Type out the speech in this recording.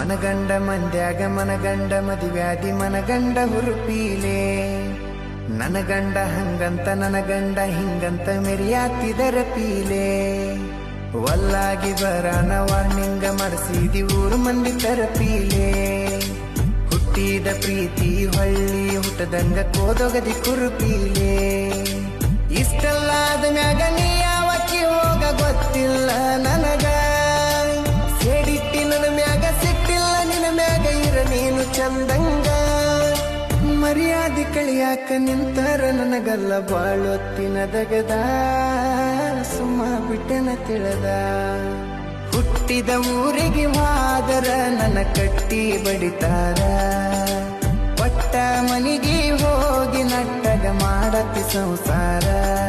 ಮನಗಂಡ ಮಂದ್ಯಾಗ ಮನಗಂಡ ಮದಿವ್ಯಾಧಿ ಮನಗಂಡ ಹುರುಪೀಲೆ. ನನಗಂಡ ಗಂಡ ಹಂಗಂತ ನನಗಂಡ ಗಂಡ ಹಿಂಗಂತ ಮೆರಿಯಾತಿದರ ಪೀಲೆ. ಒಲ್ಲಾಗಿ ಬರಾನ ವಾರ್ನಿಂಗ ಮಾಡಿಸಿದಿ ಊರು ಮಂದಿ ತರಪೀಲೆ ಹುಟ್ಟಿದ ಪ್ರೀತಿ ಹೊಳ್ಳಿ ಹುಟ್ಟದಂಗ ಕೋದೊಗದಿ ಕುರುಪೀಲೆ. ಇಷ್ಟಲ್ಲಾದ ಮ್ಯಾಗ ನೀ ಯಾವಕ್ಕಿ ಹೋಗ ಗೊತ್ತಿಲ್ಲ. ಚಂದಂಗ. ಮರ್ಯಾದೆ ಕಳಿಯಾಕ ನಿಂತರ ನನಗಲ್ಲ ಬಾಳೊತ್ತಿನ ದಗದ. ಸುಮ್ಮ ಬಿಟ್ಟನ ತಿಳದ. ಹುಟ್ಟಿದ ಊರಿಗೆ ಮಾದರ ನನ್ನ ಕಟ್ಟಿ ಬಡಿತಾರ. ಪಟ್ಟ ಮನಿಗೆ ಹೋಗಿ ನಟ್ಟಗ ಮಾಡತಿ ಸಂಸಾರ.